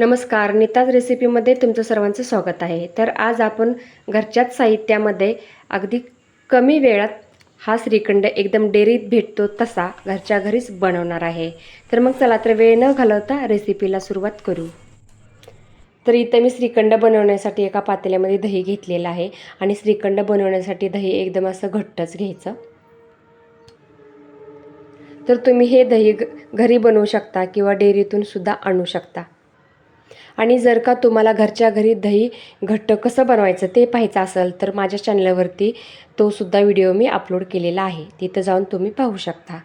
नमस्कार नीताज रेसिपीमध्ये तुमचं सर्वांचं स्वागत आहे. तर आज आपण घरच्याच साहित्यामध्ये अगदी कमी वेळात हा श्रीखंड एकदम डेरीत भेटतो तसा घरच्या घरीच बनवणार आहे. तर मग चला तर वेळ न घालवता रेसिपीला सुरुवात करू. तर इथं मी श्रीखंड बनवण्यासाठी एका पातेल्यामध्ये दही घेतलेलं आहे आणि श्रीखंड बनवण्यासाठी दही एकदम असं घट्टच घ्यायचं. तर तुम्ही हे दही घ- घरी बनवू शकता किंवा डेअरीतून सुद्धा आणू शकता. आणि जर का तुम्हाला घरच्या घरी दही घट्ट कसं बनवायचं ते पाहायचं असेल तर माझ्या चॅनलवरती तो सुद्धा व्हिडिओ मी अपलोड केलेला आहे. तिथं जाऊन तुम्ही पाहू शकता.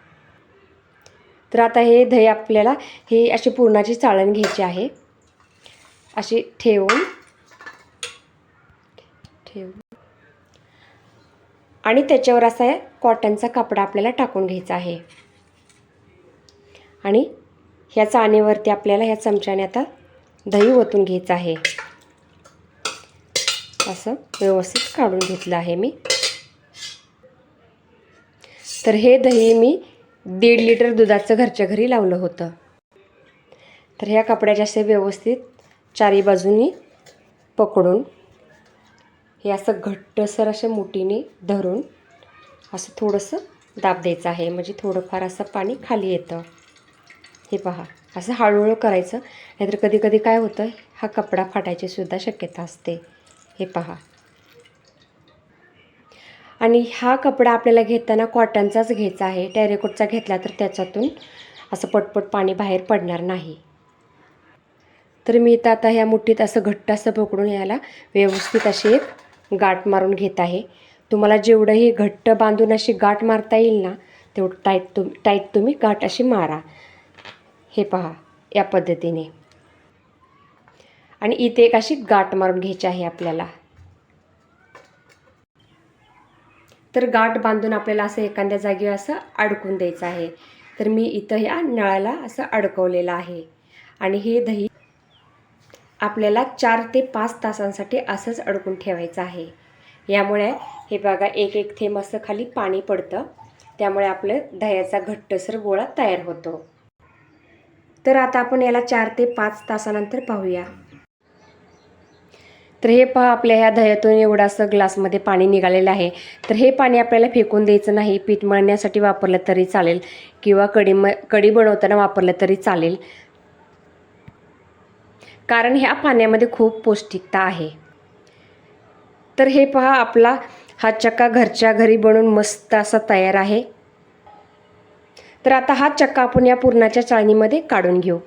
तर आता हे दही आपल्याला हे अशी पुरणाची चाळण घ्यायची आहे. अशी ठेवून ठेवून. आणि त्याच्यावर असा कॉटनचा कपडा आपल्याला टाकून घ्यायचा आहे. आणि ह्या चाणीवरती आपल्याला ह्या चमच्याने आता दही ओतून घ्यायचं आहे. असं व्यवस्थित काढून घेतलं आहे मी. तर हे दही मी दीड लिटर दुधाचं घरच्या घरी लावलं होतं. तर ह्या कपड्याच्या असे व्यवस्थित चारी बाजूनी पकडून हे असं घट्टसर असं मुठीने धरून असं थोडंसं दाब द्यायचं आहे. म्हणजे थोडंफार असं पाणी खाली येतं. हे पहा. असं हळूहळू करायचं. नाहीतर कधी कधी काय होतं हा कपडा फाटायची सुद्धा शक्यता असते. हे पहा. आणि हा कपडा आपल्याला घेताना कॉटनचाच घ्यायचा आहे. टेरेकोटचा घेतला तर त्याच्यातून असं पटपट पाणी बाहेर पडणार नाही. तर मी इथं आता ह्या मुठीत असं घट्ट असं पकडून याला व्यवस्थित अशी एक गाठ मारून घेत आहे. तुम्हाला जेवढंही घट्ट बांधून अशी गाठ मारता येईल ना तेवढं टाईट तुम टाईट तुम्ही गाठ अशी मारा. हे पहा या पद्धतीने. आणि इथे एक अशी गाठ मारून घ्यायची आहे आपल्याला. तर गाठ बांधून आपल्याला असं एखाद्या जागेवर असं अडकून द्यायचं आहे. तर मी इथं ह्या नळाला असं अडकवलेलं आहे. आणि हे दही आपल्याला चार ते पाच तासांसाठी असंच अडकून ठेवायचं आहे. यामुळे हे बघा एक एक थेंब असं खाली पाणी पडतं. त्यामुळे आपलं दह्याचा घट्टसर गोळा तयार होतो. तर आता आपण याला चार ते पाच तासानंतर पाहूया. तर हे पहा आपल्या ह्या दह्यातून एवढासं असं ग्लासमध्ये पाणी निघालेलं आहे. तर हे पाणी आपल्याला फेकून द्यायचं नाही. पीठ मळण्यासाठी वापरलं तरी चालेल किंवा कडी म कढी बनवताना वापरलं तरी चालेल. कारण ह्या पाण्यामध्ये खूप पौष्टिकता आहे. तर हे पहा आपला हा चक्का घरच्या घरी बनवून मस्त असा तयार आहे. तर आता हा चक्का आपण या पुरणाच्या चाळणीमध्ये काढून घेऊ.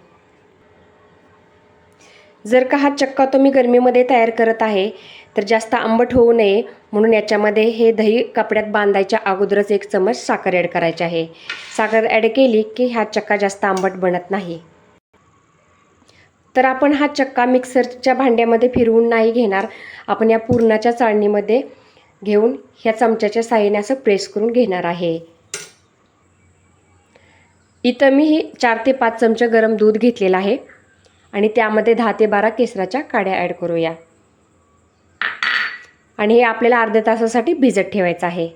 जर का हा चक्का तुम्ही गरमीमध्ये तयार करत आहे तर जास्त आंबट होऊ नये म्हणून याच्यामध्ये हे दही कपड्यात बांधायच्या अगोदरच एक चमच साखर ॲड करायची आहे. साखर ॲड केली की हा चक्का जास्त आंबट बनत नाही. तर आपण हा चक्का मिक्सरच्या भांड्यामध्ये फिरवून नाही घेणार. आपण या पुरणाच्या चाळणीमध्ये घेऊन ह्या चमच्याच्या साहाय्याने असं प्रेस करून घेणार आहे. इथं मी हे चार ते पाच चमचे गरम दूध घेतलेलं आहे. आणि त्यामध्ये दहा ते बारा केसराच्या काड्या ॲड करूया. आणि हे आपल्याला अर्ध्या तासासाठी भिजत ठेवायचं आहे.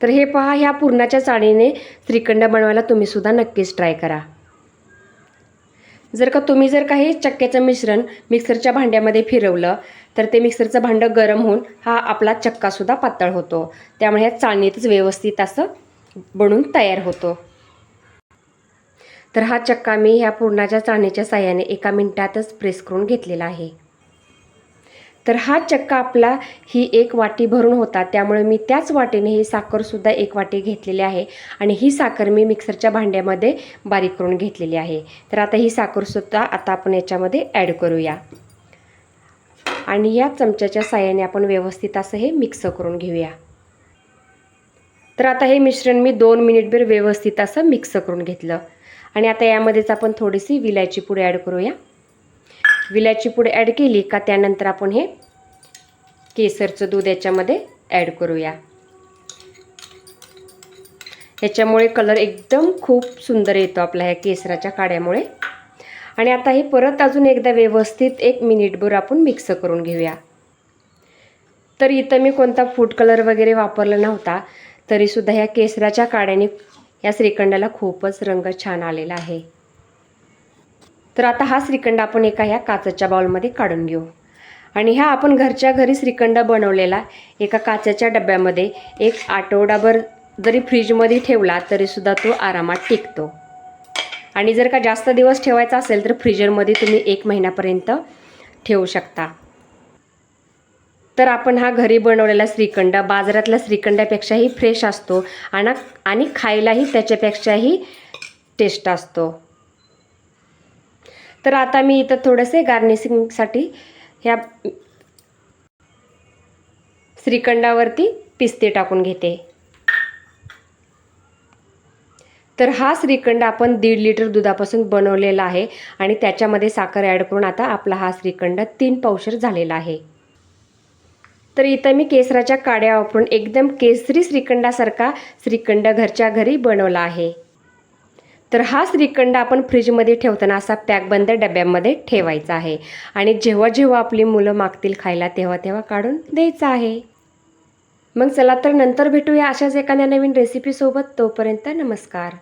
तर हे पहा ह्या पुरणाच्या चाळीने श्रीखंड बनवायला तुम्हीसुद्धा नक्कीच ट्राय करा. जर का तुम्ही जर काही चक्क्याचं मिश्रण मिक्सरच्या भांड्यामध्ये फिरवलं तर ते मिक्सरचं भांडं गरम होऊन हा आपला चक्कासुद्धा पातळ होतो. त्यामुळे ह्या चाळणीतच व्यवस्थित असं बनून तयार होतो. तर हा चक्का मी ह्या पुरणाच्या चाळणीच्या साह्याने एका मिनटातच प्रेस करून घेतलेला आहे. तर हा चक्का आपला ही एक वाटी भरून होता त्यामुळे मी त्याच वाटीने ही साखरसुद्धा एक वाटी घेतलेली आहे आणि ही साखर मी मिक्सरच्या भांड्यामध्ये बारीक करून घेतलेली आहे. तर आता ही साखरसुद्धा आता आपण याच्यामध्ये ॲड करूया. आणि या चमच्याच्या साह्याने आपण व्यवस्थित असं हे मिक्स करून घेऊया. तर आता हे मिश्रण मी दोन मिनिटभर व्यवस्थित असं मिक्स करून घेतलं. आणि आता यामध्येच आपण थोडीशी विलायची पूड ॲड करूया. विलायची पूड ॲड केली का त्यानंतर आपण हे केसरचं दूध याच्यामध्ये ॲड करूया. याच्यामुळे कलर एकदम खूप सुंदर येतो आपल्या ह्या केसराच्या काड्यामुळे. आणि आता हे परत अजून एकदा व्यवस्थित एक मिनिटभर आपण मिक्स करून घेऊया. तर इथं मी कोणता फूड कलर वगैरे वापरला नव्हता. तरीसुद्धा ह्या केसराच्या काड्याने या श्रीखंडाला खूपच रंग छान आलेला आहे. तर आता हा श्रीखंड आपण एका ह्या काचेच्या बाउलमध्ये काढून घेऊ. आणि ह्या आपण घरच्या घरी श्रीखंड बनवलेला एका काचेच्या डब्यामध्ये एक आठवडाभर जरी फ्रीजमध्ये ठेवला तरीसुद्धा तो आरामात टिकतो. आणि जर का जास्त दिवस ठेवायचा असेल तर फ्रीजरमध्ये तुम्ही एक महिन्यापर्यंत ठेवू शकता. तर आपण हा घरी बनवलेला श्रीखंड बाजारातल्या श्रीखंडापेक्षाही फ्रेश असतो. आणि आणि खायलाही त्याच्यापेक्षाही टेस्ट असतो. तर आता मी इथं थोडेसे गार्निशिंगसाठी ह्या श्रीखंडावरती पिस्ते टाकून घेते. तर हा श्रीखंड आपण दीड लिटर दुधापासून बनवलेला आहे आणि त्याच्यामध्ये साखर ॲड करून आता आपला हा श्रीखंड तीन पावशर झालेला आहे. तर इथं मी केसराच्या काड्या वापरून एकदम केसरी श्रीखंडासारखा श्रीखंड घरच्या घरी बनवला आहे. तर हा श्रीखंड आपण फ्रीजमध्ये ठेवताना असा पॅकबंद डब्यामध्ये ठेवायचा आहे. आणि जेव्हा जेव्हा आपली मुलं मागतील खायला तेव्हा तेव्हा काढून द्यायचं आहे. मग चला तर नंतर भेटूया अशाच एखाद्या नवीन रेसिपीसोबत तोपर्यंत नमस्कार.